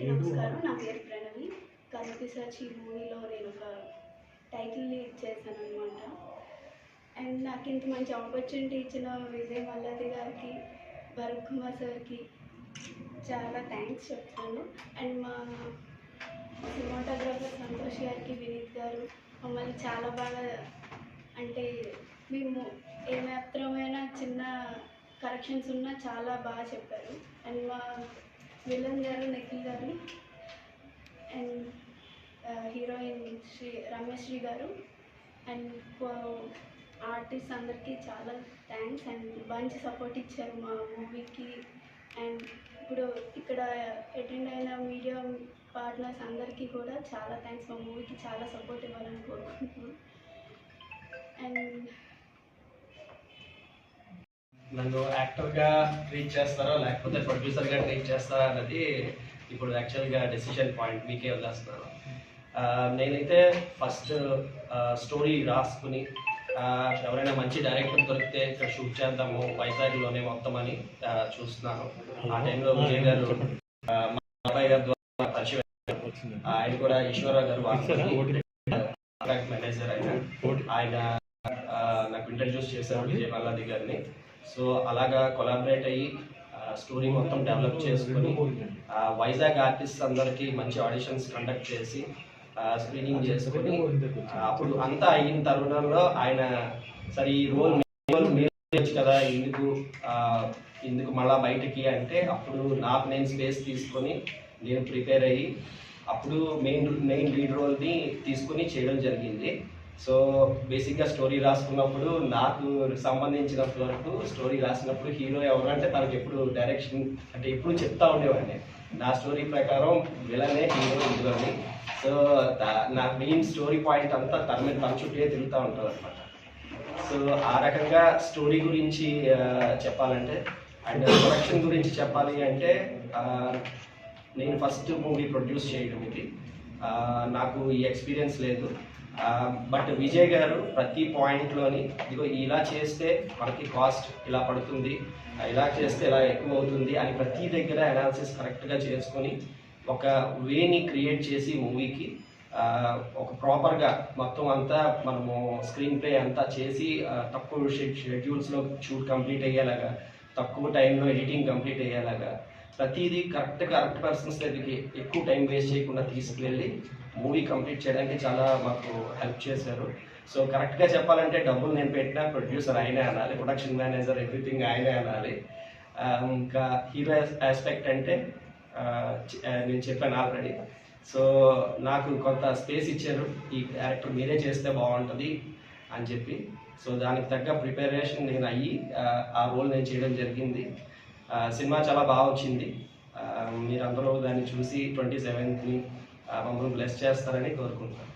నమస్కారం. నా పేరు ప్రణవి. కనిపిసచి మూవీలో నేను ఒక టైటిల్ లీడ్ చేశాను అనమాట అండ్ నాకు ఇంత మంచి ఆపర్చునిటీ ఇచ్చిన విజయ్ మల్లాది గారికి భరత్ కుమార్ సార్కి చాలా థ్యాంక్స్ చెప్తాను అండ్ మా సినిమాటోగ్రాఫర్ సంతోష్ గారికి వినీత్ గారు మమ్మల్ని చాలా బాగా అంటే మేము ఏమాత్రమైన చిన్న కరెక్షన్స్ ఉన్నా చాలా బాగా చెప్పారు. అండ్ మా విలన్ గారు నిఖిల్ గారు అండ్ హీరోయిన్ శ్రీ రమేశ్రీ గారు అండ్ ఆర్టిస్ట్ అందరికీ చాలా థ్యాంక్స్ అండ్ మంచి సపోర్ట్ ఇచ్చారు మా మూవీకి. అండ్ ఇప్పుడు ఇక్కడ అటెండ్ అయిన మీడియా పార్ట్నర్స్ అందరికీ కూడా చాలా థ్యాంక్స్ మా మూవీకి చాలా సపోర్ట్ ఇవ్వాలని కోరుకుంటున్నాను. అండ్ నన్ను యాక్టర్గా ట్రీట్ చేస్తారో లేకపోతే ప్రొడ్యూసర్గా ట్రీట్ చేస్తారా అన్నది ఇప్పుడు యాక్చువల్గా డెసిషన్ పాయింట్ మీకే వదిలేస్తున్నాను. నేనైతే ఫస్ట్ స్టోరీ రాసుకుని ఎవరైనా మంచి డైరెక్టర్ దొరికితే ఇక్కడ షూట్ చేద్దాము వైజాగ్లోనే మొత్తం అని చూస్తున్నాను. ఆ టైంలో విజయ్ గారు మా అబ్బాయి గారి ద్వారా పరిచయం. ఆయన కూడా ఈశ్వరరావు గారు మేనేజర్ ఆయన ఆయన నాకు ఇంట్రడ్యూస్ చేశారు విజయ్ మల్లాది గారిని. సో అలాగా కొలాబరేట్ అయ్యి స్టోరీ మొత్తం డెవలప్ చేసుకుని వైజాగ్ ఆర్టిస్ట్ అందరికీ మంచి ఆడిషన్స్ కండక్ట్ చేసి స్క్రీనింగ్ చేసుకుని అప్పుడు అంతా అయిన తరుణంలో ఆయన సరే ఈ రోల్ మీరు చేయొచ్చు కదా ఎందుకు ఎందుకు మళ్ళా బయటికి? అంటే అప్పుడు నాకు నేను స్పేస్ తీసుకొని నేను ప్రిపేర్ అయ్యి అప్పుడు మెయిన్ మెయిన్ లీడ్ రోల్ని తీసుకుని చేయడం జరిగింది. సో బేసిక్గా స్టోరీ రాసుకున్నప్పుడు నాకు సంబంధించినంత వరకు స్టోరీ రాసినప్పుడు హీరో ఎవరంటే తనకు తనకి ఎప్పుడు డైరెక్షన్ అంటే ఎప్పుడు చెప్తా ఉండేవాడిని. నా స్టోరీ ప్రకారం విలనే హీరో ఇందులోని సో నా మెయిన్ స్టోరీ పాయింట్ అంతా తన మీద తన చుట్టే తిరుగుతూ ఉంటుంది అనమాట సో ఆ రకంగా స్టోరీ గురించి చెప్పాలంటే అండ్ ప్రొడక్షన్ గురించి చెప్పాలి అంటే నేను ఫస్ట్ మూవీ ప్రొడ్యూస్ చేయడం ఇది. నాకు ఈ ఎక్స్పీరియన్స్ లేదు. బట్ విజయ్ గారు ప్రతి పాయింట్లోని ఇదిగో ఇలా చేస్తే మనకి కాస్ట్ ఇలా పడుతుంది ఇలా చేస్తే ఇలా ఎక్కువ అవుతుంది అని ప్రతి దగ్గర అనాలిసిస్ కరెక్ట్గా చేసుకొని ఒక వేని క్రియేట్ చేసి మూవీకి ఒక ప్రాపర్గా మొత్తం అంతా మనము స్క్రీన్ ప్లే అంతా చేసి తక్కువ షెడ్యూల్స్లో షూట్ కంప్లీట్ అయ్యేలాగా తక్కువ టైంలో ఎడిటింగ్ కంప్లీట్ అయ్యేలాగా ప్రతిదీ కరెక్ట్ కరెక్ట్ పర్సన్స్ దగ్గరికి ఎక్కువ టైం వేస్ట్ చేయకుండా తీసుకువెళ్ళి మూవీ కంప్లీట్ చేయడానికి చాలా మాకు హెల్ప్ చేశారు. సో కరెక్ట్గా చెప్పాలంటే డబ్బులు నేను పెట్టిన ప్రొడ్యూసర్ ఆయనే అనాలి ప్రొడక్షన్ మేనేజర్ ఎవ్రీథింగ్ ఆయనే అనాలి. ఇంకా హీరో ఆస్పెక్ట్ అంటే నేను చెప్పాను ఆల్రెడీ. సో నాకు కొంత స్పేస్ ఇచ్చారు ఈ క్యారెక్టర్ మీరే చేస్తే బాగుంటుంది అని చెప్పి. సో దానికి తగ్గ ప్రిపరేషన్ నేను అయ్యి ఆ, రోల్ నేను చేయడం జరిగింది. సినిమా చాలా బాగా వచ్చింది. మీరందరూ దాన్ని చూసి ట్వంటీ సెవెంత్ని మమ్మల్ని బ్లెస్ చేస్తారని కోరుకుంటున్నాను.